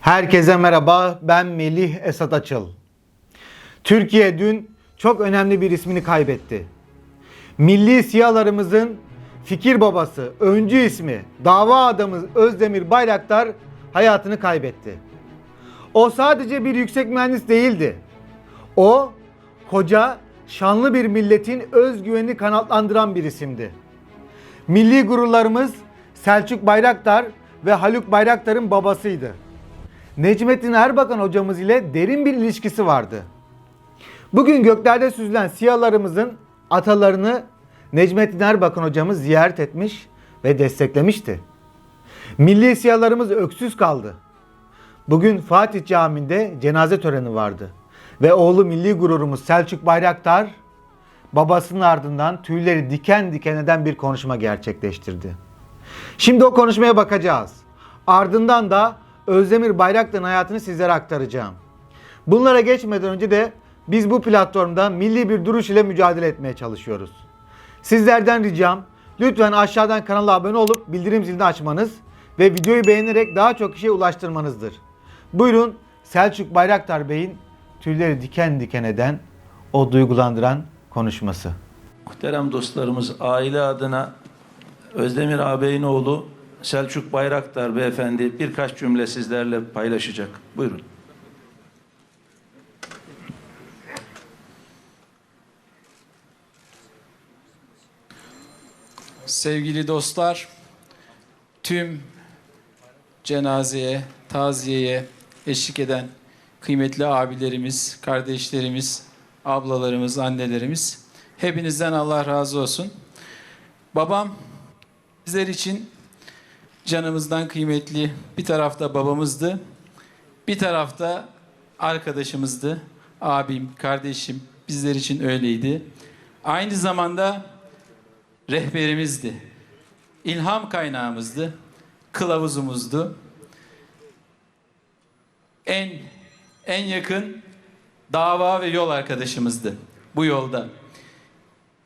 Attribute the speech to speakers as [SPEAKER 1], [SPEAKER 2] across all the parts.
[SPEAKER 1] Herkese merhaba, ben Melih Esat Açıl. Türkiye dün çok önemli bir ismini kaybetti. Milli siyalarımızın fikir babası, öncü ismi, dava adamı Özdemir Bayraktar hayatını kaybetti. O sadece bir yüksek mühendis değildi. O koca, şanlı bir milletin özgüvenini kanatlandıran bir isimdi. Milli gururlarımız Selçuk Bayraktar ve Haluk Bayraktar'ın babasıydı. Necmettin Erbakan hocamız ile derin bir ilişkisi vardı. Bugün göklerde süzülen siyalarımızın atalarını Necmettin Erbakan hocamız ziyaret etmiş ve desteklemişti. Milli siyalarımız öksüz kaldı. Bugün Fatih Camii'nde cenaze töreni vardı. Ve oğlu milli gururumuz Selçuk Bayraktar babasının ardından tüyleri diken diken eden bir konuşma gerçekleştirdi. Şimdi o konuşmaya bakacağız. Ardından da Özdemir Bayraktar'ın hayatını sizlere aktaracağım. Bunlara geçmeden önce de biz bu platformda milli bir duruş ile mücadele etmeye çalışıyoruz. Sizlerden ricam lütfen aşağıdan kanala abone olup bildirim zilini açmanız ve videoyu beğenerek daha çok kişiye ulaştırmanızdır. Buyurun Selçuk Bayraktar Bey'in tüyleri diken diken eden, o duygulandıran konuşması.
[SPEAKER 2] Muhterem dostlarımız aile adına Özdemir ağabeyin oğlu Selçuk Bayraktar beyefendi birkaç cümle sizlerle paylaşacak. Buyurun.
[SPEAKER 3] Sevgili dostlar, tüm cenazeye, taziyeye eşlik eden kıymetli abilerimiz, kardeşlerimiz, ablalarımız, annelerimiz, hepinizden Allah razı olsun. Babam bizler için canımızdan kıymetli bir tarafta babamızdı, bir tarafta arkadaşımızdı, abim, kardeşim bizler için öyleydi. Aynı zamanda rehberimizdi. İlham kaynağımızdı. Kılavuzumuzdu. En en yakın dava ve yol arkadaşımızdı bu yolda.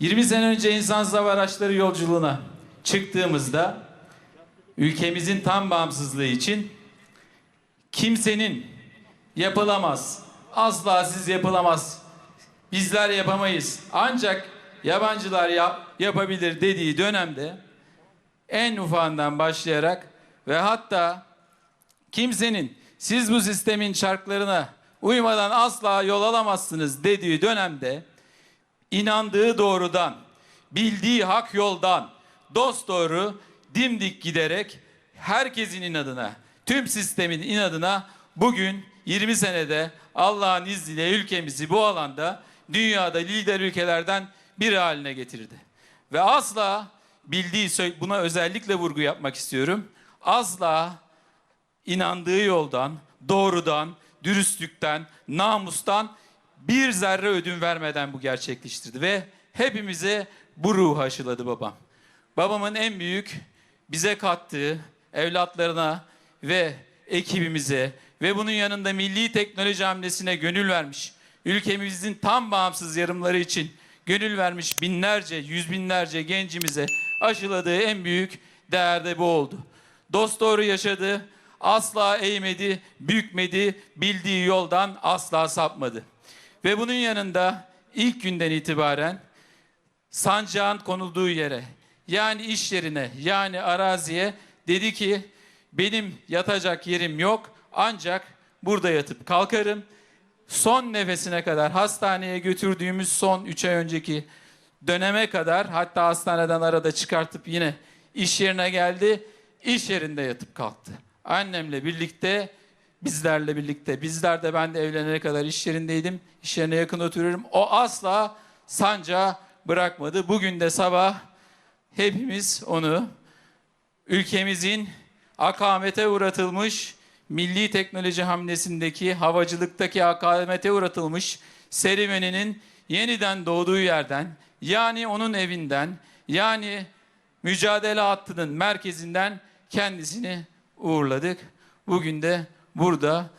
[SPEAKER 3] 20 sene önce insansız hava araçları yolculuğuna çıktığımızda ülkemizin tam bağımsızlığı için kimsenin yapılamaz, asla siz yapılamaz, bizler yapamayız. Ancak yabancılar yap, yapabilir dediği dönemde en ufağından başlayarak ve hatta kimsenin siz bu sistemin çarklarına uymadan asla yol alamazsınız dediği dönemde inandığı doğrudan, bildiği hak yoldan dost doğru dimdik giderek herkesin inadına, tüm sistemin inadına bugün 20 senede Allah'ın izniyle ülkemizi bu alanda dünyada lider ülkelerden biri haline getirdi. Ve asla bildiği buna özellikle vurgu yapmak istiyorum. Asla inandığı yoldan, doğrudan, dürüstlükten, namustan bir zerre ödün vermeden bu gerçekleştirdi ve hepimize bu ruhu aşıladı babam. Babamın en büyük bize kattığı evlatlarına ve ekibimize ve bunun yanında milli teknoloji hamlesine gönül vermiş, ülkemizin tam bağımsız yarımları için gönül vermiş binlerce, yüz binlerce gencimize aşıladığı en büyük değer de bu oldu. Dost doğru yaşadı, asla eğmedi, bükmedi, bildiği yoldan asla sapmadı. Ve bunun yanında ilk günden itibaren sancağın konulduğu yere yani iş yerine yani araziye dedi ki benim yatacak yerim yok ancak burada yatıp kalkarım. Son nefesine kadar hastaneye götürdüğümüz son 3 ay önceki döneme kadar hatta hastaneden arada çıkartıp yine iş yerine geldi. iş yerinde yatıp kalktı. Annemle birlikte bizlerle birlikte bizler de ben de evlenene kadar iş yerindeydim. İş yerine yakın oturuyorum. O asla sancağı bırakmadı. Bugün de sabah hepimiz onu ülkemizin akamete uğratılmış milli teknoloji hamlesindeki havacılıktaki akamete uğratılmış serüveninin yeniden doğduğu yerden yani onun evinden yani mücadele hattının merkezinden kendisini uğurladık. Bugün de burada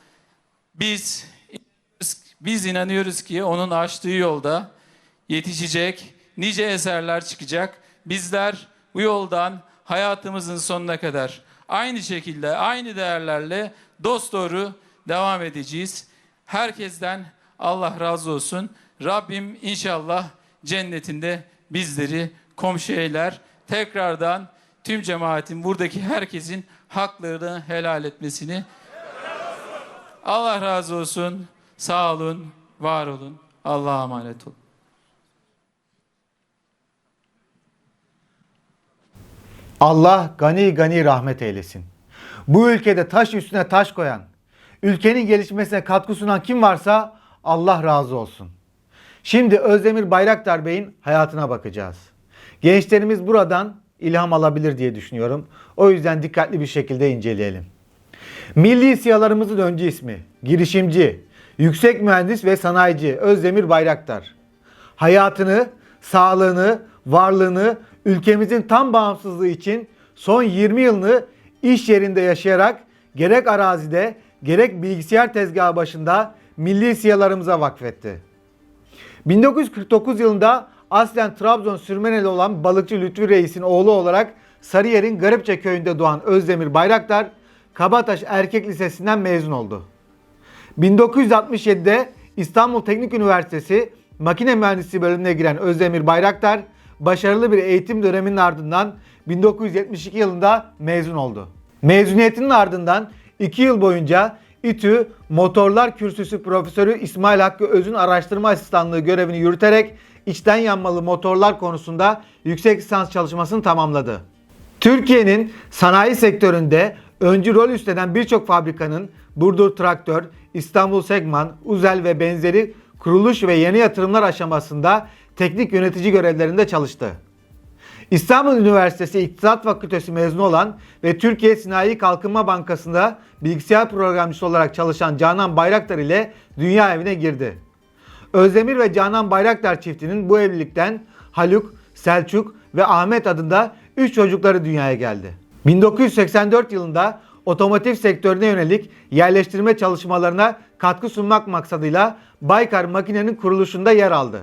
[SPEAKER 3] biz biz inanıyoruz ki onun açtığı yolda yetişecek nice eserler çıkacak. Bizler bu yoldan hayatımızın sonuna kadar aynı şekilde, aynı değerlerle dosdoğru devam edeceğiz. Herkesten Allah razı olsun. Rabbim inşallah cennetinde bizleri komşu eyler. Tekrardan tüm cemaatin buradaki herkesin haklarını helal etmesini Allah razı olsun. Sağ olun, var olun. Allah'a emanet olun.
[SPEAKER 1] Allah gani gani rahmet eylesin. Bu ülkede taş üstüne taş koyan, ülkenin gelişmesine katkı sunan kim varsa Allah razı olsun. Şimdi Özdemir Bayraktar Bey'in hayatına bakacağız. Gençlerimiz buradan ilham alabilir diye düşünüyorum. O yüzden dikkatli bir şekilde inceleyelim. Milli siyalarımızın öncü ismi, girişimci, yüksek mühendis ve sanayici Özdemir Bayraktar. Hayatını, sağlığını, varlığını ülkemizin tam bağımsızlığı için son 20 yılını iş yerinde yaşayarak gerek arazide gerek bilgisayar tezgahı başında milli siyalarımıza vakfetti. 1949 yılında aslen Trabzon Sürmeneli olan balıkçı Lütfü Reis'in oğlu olarak Sarıyer'in Garipçe köyünde doğan Özdemir Bayraktar, Kabataş Erkek Lisesi'nden mezun oldu. 1967'de İstanbul Teknik Üniversitesi Makine Mühendisliği bölümüne giren Özdemir Bayraktar, başarılı bir eğitim döneminin ardından 1972 yılında mezun oldu. Mezuniyetinin ardından 2 yıl boyunca İTÜ Motorlar Kürsüsü Profesörü İsmail Hakkı Öz'ün araştırma asistanlığı görevini yürüterek içten yanmalı motorlar konusunda yüksek lisans çalışmasını tamamladı. Türkiye'nin sanayi sektöründe öncü rol üstlenen birçok fabrikanın Burdur Traktör, İstanbul Segman, Uzel ve benzeri kuruluş ve yeni yatırımlar aşamasında teknik yönetici görevlerinde çalıştı. İstanbul Üniversitesi İktisat Fakültesi mezunu olan ve Türkiye Sinayi Kalkınma Bankası'nda bilgisayar programcısı olarak çalışan Canan Bayraktar ile dünya evine girdi. Özdemir ve Canan Bayraktar çiftinin bu evlilikten Haluk, Selçuk ve Ahmet adında 3 çocukları dünyaya geldi. 1984 yılında otomotiv sektörüne yönelik yerleştirme çalışmalarına katkı sunmak maksadıyla Baykar makinenin kuruluşunda yer aldı.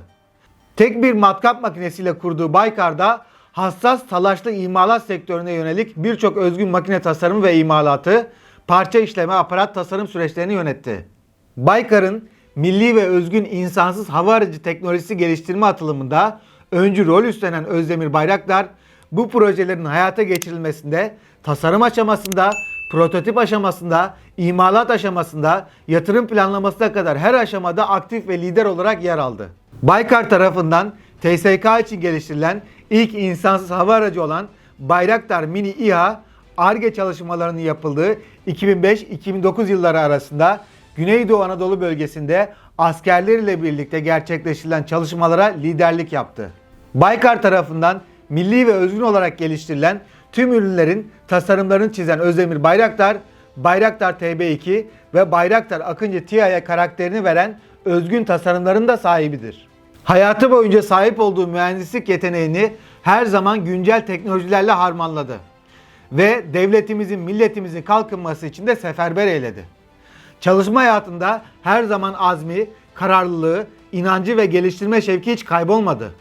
[SPEAKER 1] Tek bir matkap makinesiyle kurduğu Baykar'da hassas talaşlı imalat sektörüne yönelik birçok özgün makine tasarımı ve imalatı, parça işleme, aparat tasarım süreçlerini yönetti. Baykar'ın milli ve özgün insansız hava aracı teknolojisi geliştirme atılımında öncü rol üstlenen Özdemir Bayraktar, bu projelerin hayata geçirilmesinde tasarım aşamasında, prototip aşamasında, imalat aşamasında, yatırım planlamasına kadar her aşamada aktif ve lider olarak yer aldı. Baykar tarafından TSK için geliştirilen ilk insansız hava aracı olan Bayraktar Mini İHA, ARGE çalışmalarının yapıldığı 2005-2009 yılları arasında Güneydoğu Anadolu bölgesinde askerleriyle birlikte gerçekleştirilen çalışmalara liderlik yaptı. Baykar tarafından milli ve özgün olarak geliştirilen tüm ürünlerin tasarımlarını çizen Özdemir Bayraktar, Bayraktar TB2 ve Bayraktar Akıncı TIA'ya karakterini veren özgün tasarımların da sahibidir. Hayatı boyunca sahip olduğu mühendislik yeteneğini her zaman güncel teknolojilerle harmanladı ve devletimizin, milletimizin kalkınması için de seferber eyledi. Çalışma hayatında her zaman azmi, kararlılığı, inancı ve geliştirme şevki hiç kaybolmadı.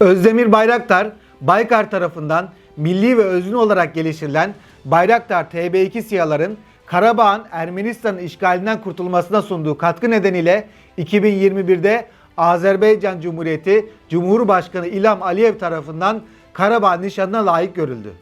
[SPEAKER 1] Özdemir Bayraktar, Baykar tarafından milli ve özgün olarak geliştirilen Bayraktar TB2 siyaların Karabağ'ın Ermenistan'ın işgalinden kurtulmasına sunduğu katkı nedeniyle 2021'de Azerbaycan Cumhuriyeti Cumhurbaşkanı İlham Aliyev tarafından Karabağ nişanına layık görüldü.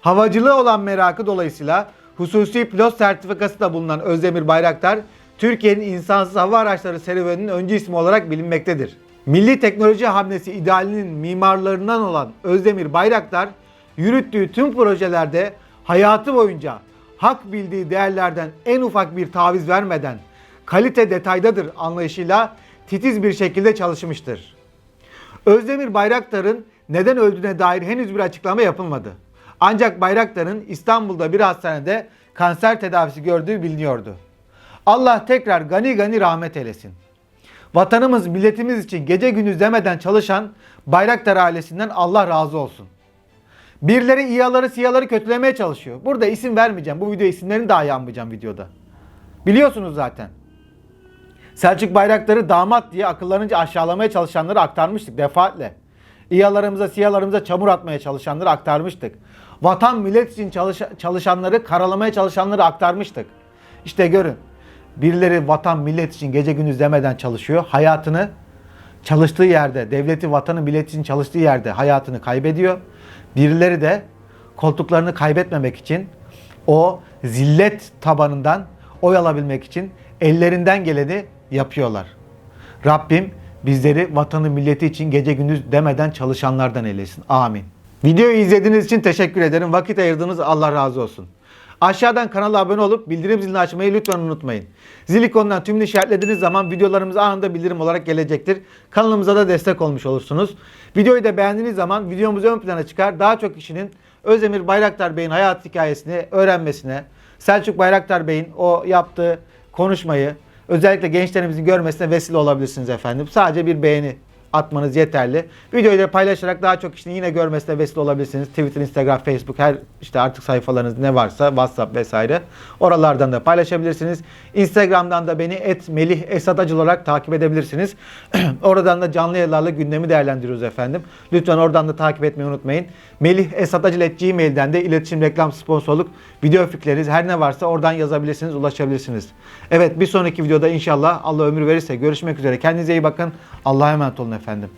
[SPEAKER 1] Havacılığa olan merakı dolayısıyla hususi pilot sertifikası da bulunan Özdemir Bayraktar, Türkiye'nin insansız hava araçları serüveninin öncü ismi olarak bilinmektedir. Milli teknoloji hamlesi idealinin mimarlarından olan Özdemir Bayraktar, yürüttüğü tüm projelerde hayatı boyunca hak bildiği değerlerden en ufak bir taviz vermeden kalite detaydadır anlayışıyla titiz bir şekilde çalışmıştır. Özdemir Bayraktar'ın neden öldüğüne dair henüz bir açıklama yapılmadı. Ancak Bayraktar'ın İstanbul'da bir hastanede kanser tedavisi gördüğü biliniyordu. Allah tekrar gani gani rahmet eylesin. Vatanımız, milletimiz için gece gündüz demeden çalışan Bayraktar ailesinden Allah razı olsun. Birileri İHA'ları, SİHA'ları kötülemeye çalışıyor. Burada isim vermeyeceğim. Bu video isimlerini dahi anmayacağım videoda. Biliyorsunuz zaten. Selçuk Bayraktar'ı damat diye akıllarınca aşağılamaya çalışanları aktarmıştık defaatle. İyalarımıza, siyalarımıza çamur atmaya çalışanları aktarmıştık. Vatan millet için çalış- çalışanları, karalamaya çalışanları aktarmıştık. İşte görün. Birileri vatan millet için gece gündüz demeden çalışıyor. Hayatını çalıştığı yerde, devleti, vatanı, millet için çalıştığı yerde hayatını kaybediyor. Birileri de koltuklarını kaybetmemek için o zillet tabanından oy alabilmek için ellerinden geleni yapıyorlar. Rabbim bizleri vatanı milleti için gece gündüz demeden çalışanlardan eylesin. Amin. Videoyu izlediğiniz için teşekkür ederim. Vakit ayırdığınız Allah razı olsun. Aşağıdan kanala abone olup bildirim zilini açmayı lütfen unutmayın. Zil ikonundan tümünü işaretlediğiniz zaman videolarımız anında bildirim olarak gelecektir. Kanalımıza da destek olmuş olursunuz. Videoyu da beğendiğiniz zaman videomuz ön plana çıkar. Daha çok kişinin Özdemir Bayraktar Bey'in hayat hikayesini öğrenmesine, Selçuk Bayraktar Bey'in o yaptığı konuşmayı özellikle gençlerimizin görmesine vesile olabilirsiniz efendim. Sadece bir beğeni atmanız yeterli. Videoyu da paylaşarak daha çok kişinin yine görmesine vesile olabilirsiniz. Twitter, Instagram, Facebook her işte artık sayfalarınız ne varsa WhatsApp vesaire oralardan da paylaşabilirsiniz. Instagram'dan da beni et Melih Esat Acıl olarak takip edebilirsiniz. oradan da canlı yayınlarla gündemi değerlendiriyoruz efendim. Lütfen oradan da takip etmeyi unutmayın. Melih Esat Acıl at Gmail'den de iletişim, reklam, sponsorluk, video fikirleriniz her ne varsa oradan yazabilirsiniz, ulaşabilirsiniz. Evet bir sonraki videoda inşallah Allah ömür verirse görüşmek üzere. Kendinize iyi bakın. Allah'a emanet olun efendim.